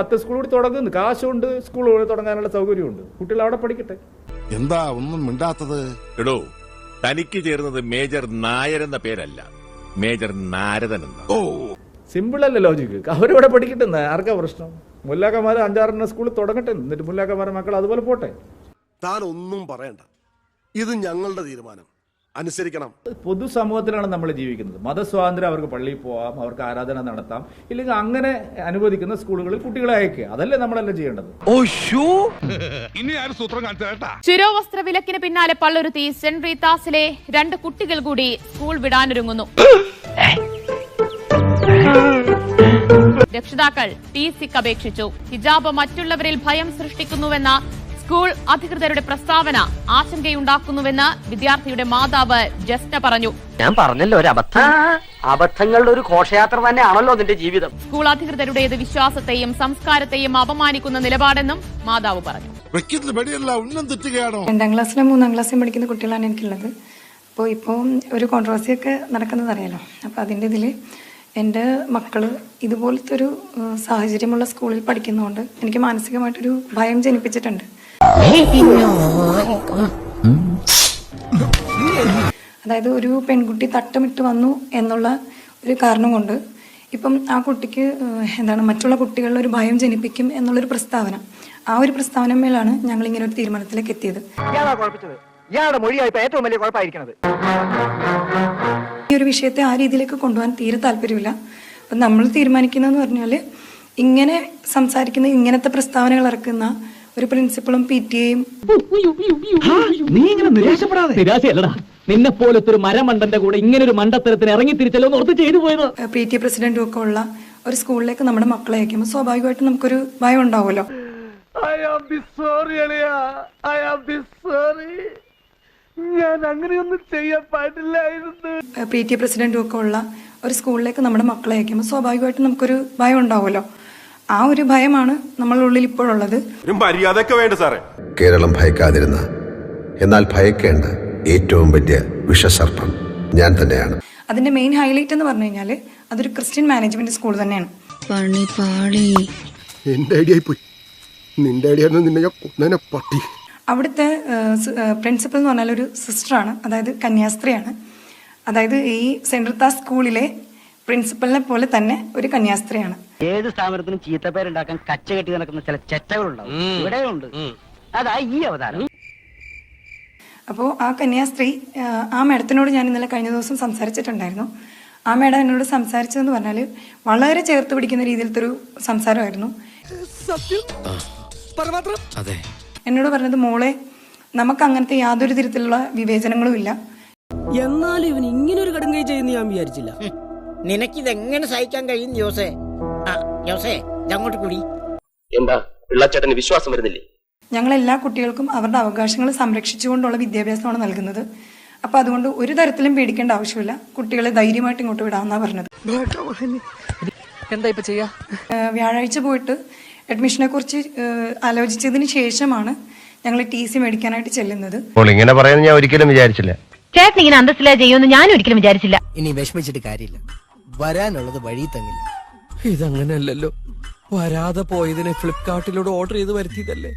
പത്ത് സ്കൂൾ കൂടി തുടങ്ങുന്നു. കാശുണ്ട് സ്കൂൾ തുടങ്ങാനുള്ള സൗകര്യമുണ്ട്. കുട്ടികൾ അവിടെ പഠിക്കട്ടെ. എന്താ ഒന്നും മിണ്ടാത്തത്? എടോ തനിക്ക് ചേരുന്നത് മേജർ നായർ എന്ന പേരല്ല. മേജർ നാരദൻ എന്ന. ഓ. സിമ്പിൾ അല്ലേ ലോജിക്ക് അവരിവിടെ പഠിക്കട്ടെ ആർക്കാ പ്രശ്നം? മുല്ലാക്കന്മാർ അഞ്ചാറെണ്ണം സ്കൂളിൽ തുടങ്ങട്ടെ. എന്നിട്ട് മുല്ലാക്കന്മാരെ മക്കൾ അതുപോലെ പോട്ടെ. താൻ ഒന്നും പറയണ്ട. ഇത് ഞങ്ങളുടെ തീരുമാനം. അനുസരിക്കണം. പൊതുസമൂഹത്തിലാണ് നമ്മൾ ജീവിക്കുന്നത്. മതസ്വാതന്ത്ര്യം അവർക്ക് പള്ളിയിൽ പോവാം അവർക്ക് ആരാധന നടത്താം ഇല്ലെങ്കിൽ അങ്ങനെ അനുവദിക്കുന്ന സ്കൂളുകളിൽ കുട്ടികളെ അയക്കുക. അതല്ലേ നമ്മളെല്ലാം ചെയ്യേണ്ടത്. ഇനി ആരും സൂത്രം കാണിച്ചു കേട്ടാ ശിരോവസ്ത്ര വിലക്കിന് പിന്നാലെ പള്ളുരുത്തി സെന്റ് റീതാസിലെ രണ്ട് കുട്ടികൾ കൂടി സ്കൂൾ വിടാനൊരുങ്ങുന്നു. രക്ഷിതാക്കൾ ടി സിക്ക് അപേക്ഷിച്ചു. ഹിജാബ് മറ്റുള്ളവരിൽ ഭയം സൃഷ്ടിക്കുന്നുവെന്ന സ്കൂൾ അധികൃതരുടെ പ്രസ്താവന ആശങ്കയുണ്ടാക്കുന്നുവെന്ന് വിദ്യാർത്ഥിയുടെ മാതാവ് ജസ്ന പറഞ്ഞു. ഞാൻ പറഞ്ഞല്ലോ ഒരു അബദ്ധം. അബദ്ധങ്ങളുടെ ഒരു ഘോഷയാത്ര തന്നെയാണല്ലോ നിന്റെ ജീവിതം. സ്കൂൾ അധികൃതരുടേത് വിശ്വാസത്തെയും സംസ്കാരത്തെയും അപമാനിക്കുന്ന നിലപാടെന്നും മാതാവ് പറഞ്ഞു. രണ്ടാം ക്ലാസ്സിലും മൂന്നാം ക്ലാസ്സിലും പഠിക്കുന്ന കുട്ടികളാണ് എനിക്കുള്ളത്. അപ്പോൾ ഇപ്പോൾ ഒരു കോൺട്രവേഴ്സി ഒക്കെ നടക്കുന്നത് അറിയാലോ അപ്പോൾ അതിന്റെ ഇതിൽ എന്റെ മക്കൾ ഇതുപോലത്തെ ഒരു സാഹചര്യമുള്ള സ്കൂളിൽ പഠിക്കുന്നതുകൊണ്ട് എനിക്ക് മാനസികമായിട്ടൊരു ഭയം ജനിപ്പിച്ചിട്ടുണ്ട്. അതായത് ഒരു പെൺകുട്ടി തട്ടമിട്ട് വന്നു എന്നുള്ള ഒരു കാരണം കൊണ്ട് ഇപ്പം ആ കുട്ടിക്ക് എന്താണ് മറ്റുള്ള കുട്ടികളിൽ ഒരു ഭയം ജനിപ്പിക്കും എന്നുള്ളൊരു പ്രസ്താവന. ആ ഒരു പ്രസ്താവന മേലാണ് ഞങ്ങൾ ഇങ്ങനെ ഒരു തീരുമാനത്തിലേക്ക് എത്തിയത്. ഈ ഒരു വിഷയത്തെ ആ രീതിയിലേക്ക് കൊണ്ടുപോകാൻ തീരെ താല്പര്യമില്ല. അപ്പം നമ്മൾ തീരുമാനിക്കുന്നതെന്ന് പറഞ്ഞാൽ ഇങ്ങനെ സംസാരിക്കുന്ന ഇങ്ങനത്തെ പ്രസ്താവനകൾ ഇറക്കുന്ന ഒരു പ്രിൻസിപ്പളും പി ടി എയും. നീ ഇങ്ങനെ നിരാശപ്പെടാതെ. നിരാശയല്ലടാ. നിന്നെ പോലത്തെ ഒരു മരമണ്ടന്റെ കൂടെ ഇങ്ങനെ ഒരു മണ്ടത്തരത്തിന് ഇറങ്ങി തിരിച്ചല്ലോ എന്ന് ഓർത്ത് ചെയ്തു പോയത്. പി ടി എ പ്രസിഡന്റും ഒക്കെ ഉള്ള ഒരു സ്കൂളിലേക്ക് നമ്മുടെ മക്കളെ അയക്കുമ്പോൾ സ്വാഭാവികമായിട്ടും നമുക്കൊരു ഭയം ഉണ്ടാവുമല്ലോ. ഐ ആം ബി സോറി അളിയ. ഐ ആം ബി സോറി ഞാൻ അങ്ങനെയൊന്നും ചെയ്യാൻ പാടില്ലായിരുന്നു. പി ടി എ പ്രസിഡന്റും ഒക്കെ ഉള്ള ഒരു സ്കൂളിലേക്ക് നമ്മുടെ മക്കളെ അയക്കുമ്പോൾ സ്വാഭാവികമായിട്ടും നമുക്കൊരു ഭയം ഉണ്ടാവുമല്ലോ. ആ ഒരു ഭയമാണ് നമ്മളുടെ ഉള്ളിൽ ഇപ്പോഴുള്ളത്. ഒരു മര്യാദയൊക്കെ വേണ്ട സാറേ. കേരളം ഭയക്കാതിരുന്ന എന്നാൽ ഭയക്കേണ്ട ഏറ്റവും വലിയ വിഷസർപ്പം ഞാൻ തന്നെയാണ്. അതിന്റെ മെയിൻ ഹൈലൈറ്റ് എന്ന് പറഞ്ഞു കഴിഞ്ഞാൽ അതൊരു ക്രിസ്ത്യൻ മാനേജ്മെന്റ് സ്കൂൾ തന്നെയാണ്. പണി പാളി. എന്റെ ഐഡിയ പോയി. നിന്റെ ഐഡിയ നിന്നെ ഞാൻ കൊന്നേനെ പട്ടി അവിടുത്തെ പ്രിൻസിപ്പൽ എന്ന് പറഞ്ഞാൽ ഒരു സിസ്റ്ററാണ് അതായത് കന്യാസ്ത്രീയാണ്. അതായത് ഈ സെൻട്രൽ താ സ്കൂളിലെ പ്രിൻസിപ്പലിനെ പോലെ തന്നെ ഒരു കന്യാസ്ത്രീയാണ്. ഏത് സ്ഥാപനത്തിനും ചീത്തപ്പേരുണ്ടാക്കാൻ കച്ച കെട്ടി നടക്കുന്ന ചില ചെറ്റകളുണ്ടാവും. ഇവിടെ ഉണ്ട് അതാ ഈ അവതാരം. അപ്പോൾ ആ കന്യാസ്ത്രീ ആ, ആ മേഡത്തിനോട് ഞാൻ ഇന്നലെ കഴിഞ്ഞ ദിവസം സംസാരിച്ചിട്ടുണ്ടായിരുന്നു. ആ മേഡം എന്നോട് സംസാരിച്ചതെന്ന് പറഞ്ഞാൽ വളരെ ചേർത്ത് പിടിക്കുന്ന രീതിയിലത്തെ ഒരു സംസാരമായിരുന്നു എന്നോട് പറഞ്ഞത് മോളെ നമുക്ക് അങ്ങനത്തെ യാതൊരു തരത്തിലുള്ള വിവേചനങ്ങളും ഇല്ല. എന്നാലും ഇവൻ ഇങ്ങനെ ഒരു കടുങ്കൈ ചെയ്യുന്ന ഞാൻ വിചാരിച്ചില്ല. നിനക്കിതെങ്ങനെ സഹിക്കാൻ കഴിയും ജോസേ? ആ ജോസേ ഞങ്ങോട്ട് കൂടി. എന്താ? പിള്ളച്ചേട്ടന് വിശ്വാസം വരുന്നില്ലേ? ഞങ്ങൾ എല്ലാ കുട്ടികൾക്കും അവരുടെ അവകാശങ്ങൾ സംരക്ഷിച്ചുകൊണ്ടുള്ള വിദ്യാഭ്യാസമാണ് നൽകുന്നത്. അപ്പൊ അതുകൊണ്ട് ഒരു തരത്തിലും പേടിക്കേണ്ട ആവശ്യമില്ല. കുട്ടികളെ ധൈര്യമായിട്ട് ഇങ്ങോട്ട് വിടാമെന്നാ പറഞ്ഞത്. എന്താ ഇപ്പൊ ചെയ്യാ? വ്യാഴാഴ്ച പോയിട്ട് അഡ്മിഷനെ കുറിച്ച് ആലോചിച്ചതിന് ശേഷമാണ് ഞങ്ങൾ ടി സി മേടിക്കാനായിട്ട് ചെല്ലുന്നത്. ഇങ്ങനെ പറയുന്നത് ഞാൻ ഒരിക്കലും വിചാരിച്ചില്ല. ചേട്ടൻ ഇങ്ങനെ അന്തസ്സിലാ ചെയ്യുമെന്ന് ഞാൻ ഒരിക്കലും വിചാരിച്ചില്ല. ഇനി വിഷമിച്ചിട്ട് കാര്യമില്ല. വരാനുള്ളത് വഴി തങ്ങില്ല ഇതങ്ങനെയല്ലല്ലോ വരാതെ പോയതിനെ ഫ്ലിപ്കാർട്ടിലൂടെ ഓർഡർ ചെയ്ത് വരുത്തിയതല്ലേ?